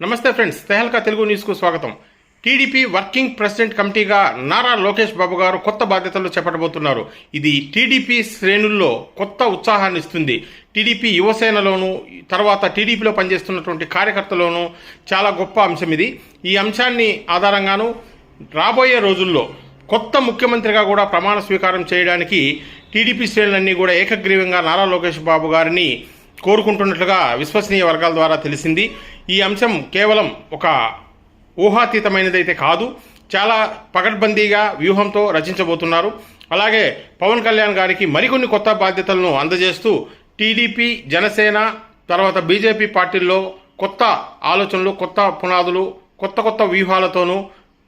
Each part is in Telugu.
నమస్తే ఫ్రెండ్స్ తెహల్కా తెలుగు న్యూస్కు స్వాగతం. టీడీపీ వర్కింగ్ ప్రెసిడెంట్ కమిటీగా నారా లోకేష్ బాబు గారు కొత్త బాధ్యతలు చేపట్టబోతున్నారు. ఇది టీడీపీ శ్రేణుల్లో కొత్త ఉత్సాహాన్ని ఇస్తుంది. టీడీపీ యువసేనలోను తర్వాత టీడీపీలో పనిచేస్తున్నటువంటి కార్యకర్తలోనూ చాలా గొప్ప అంశం ఇది. ఈ అంశాన్ని ఆధారంగాను రాబోయే రోజుల్లో కొత్త ముఖ్యమంత్రిగా కూడా ప్రమాణ స్వీకారం చేయడానికి టీడీపీ శ్రేణులన్నీ కూడా ఏకగ్రీవంగా నారా లోకేష్ బాబు గారిని కోరుకుంటున్నట్లుగా విశ్వసనీయ వర్గాల ద్వారా తెలిసింది. ఈ అంశం కేవలం ఒక ఊహాతీతమైనదైతే కాదు చాలా పకడ్బందీగా వ్యూహంతో రచించబోతున్నారు. అలాగే పవన్ కళ్యాణ్ గారికి మరికొన్ని కొత్త బాధ్యతలను అందజేస్తూ టీడీపీ జనసేన తర్వాత బీజేపీ పార్టీల్లో కొత్త ఆలోచనలు కొత్త పునాదులు కొత్త కొత్త వ్యూహాలతోనూ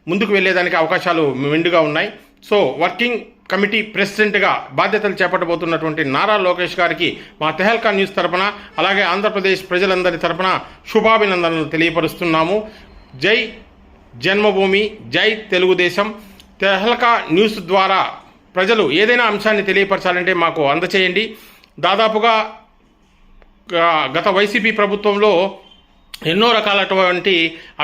ముందుకు వెళ్ళేదానికి అవకాశాలు మెండుగా ఉన్నాయి. సో వర్కింగ్ కమిటీ ప్రెసిడెంట్గా బాధ్యతలు చేపట్టబోతున్నటువంటి నారా లోకేష్ గారికి మా తెహల్కా న్యూస్ తరపున అలాగే ఆంధ్రప్రదేశ్ ప్రజలందరి తరపున శుభాభినందనలు తెలియపరుస్తున్నాము. జై జన్మభూమి జై తెలుగుదేశం. తెహల్కా న్యూస్ ద్వారా ప్రజలు ఏదైనా అంశాన్ని తెలియపరచాలంటే మాకు అందచేయండి. దాదాపుగా గత వైసీపీ ప్రభుత్వంలో ఎన్నో రకాలటువంటి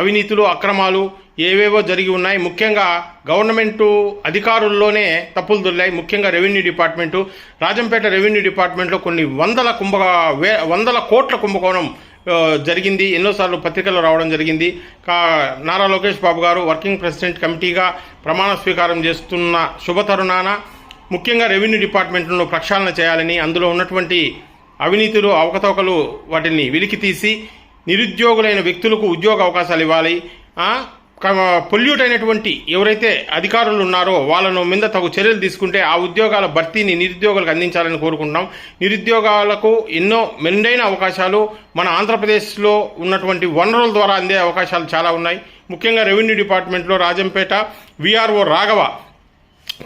అవినీతులు అక్రమాలు ఏవేవో జరిగి ఉన్నాయి. ముఖ్యంగా గవర్నమెంటు అధికారుల్లోనే తప్పులు దొరికాయి ముఖ్యంగా రెవెన్యూ డిపార్ట్మెంటు రాజంపేట రెవెన్యూ డిపార్ట్మెంట్లో కొన్ని వందల కుంభ వే వందల కోట్ల కుంభకోణం జరిగింది. ఎన్నోసార్లు పత్రికల్లో రావడం జరిగింది. కా నారా లోకేష్ బాబు గారు వర్కింగ్ ప్రెసిడెంట్ కమిటీగా ప్రమాణ స్వీకారం చేస్తున్న శుభతరుణాన ముఖ్యంగా రెవెన్యూ డిపార్ట్మెంట్ను ప్రక్షాళన చేయాలని అందులో ఉన్నటువంటి అవినీతులు అవకతవకలు వాటిని వెలికి తీసి నిరుద్యోగులైన వ్యక్తులకు ఉద్యోగ అవకాశాలు ఇవ్వాలి. పొల్యూట్ అయినటువంటి ఎవరైతే అధికారులు ఉన్నారో వాళ్ళను మీద తగు చర్యలు తీసుకుంటే ఆ ఉద్యోగాల భర్తీని నిరుద్యోగులకు అందించాలని కోరుకుంటున్నాం. నిరుద్యోగాలకు ఎన్నో మెండైన అవకాశాలు మన ఆంధ్రప్రదేశ్లో ఉన్నటువంటి వనరుల ద్వారా అందే అవకాశాలు చాలా ఉన్నాయి. ముఖ్యంగా రెవెన్యూ డిపార్ట్మెంట్లో రాజంపేట విఆర్ఓ రాఘవ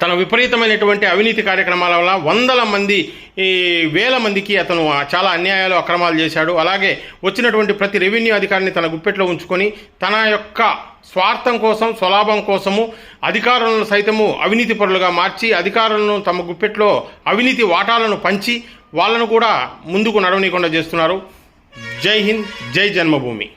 తన విపరీతమైనటువంటి అవినీతి కార్యక్రమాల వల్ల వందల మంది ఈ వేల మందికి అతను చాలా అన్యాయాలు అక్రమాలు చేశాడు. అలాగే వచ్చినటువంటి ప్రతి రెవెన్యూ అధికారిని తన గుప్పెట్లో ఉంచుకొని తన యొక్క స్వార్థం కోసం స్వలాభం కోసము అధికారులను సైతము అవినీతి పరులుగా మార్చి అధికారులను తమ గుప్పెట్లో అవినీతి వాటాలను పంచి వాళ్ళను కూడా ముందుకు నడవనీయకుండా చేస్తున్నారు. జై హింద్ జై జన్మభూమి.